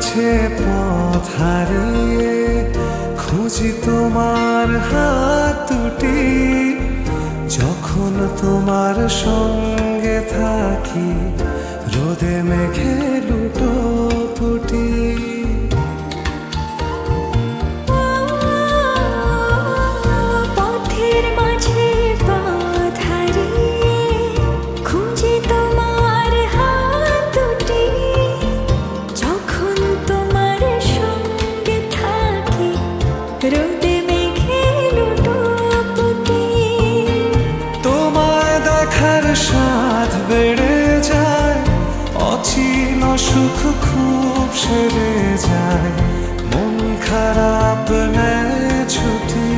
মাঝে পথ হারিয়ে খুঁজি তোমার হাত দুটি। যখন তোমার সঙ্গে থাকি রোদে মেঘে লুটো স্বাদ বেড়ে যায় অচিন সুখ খুব সেরে যায়। মন খারাপ নেয় ছুটি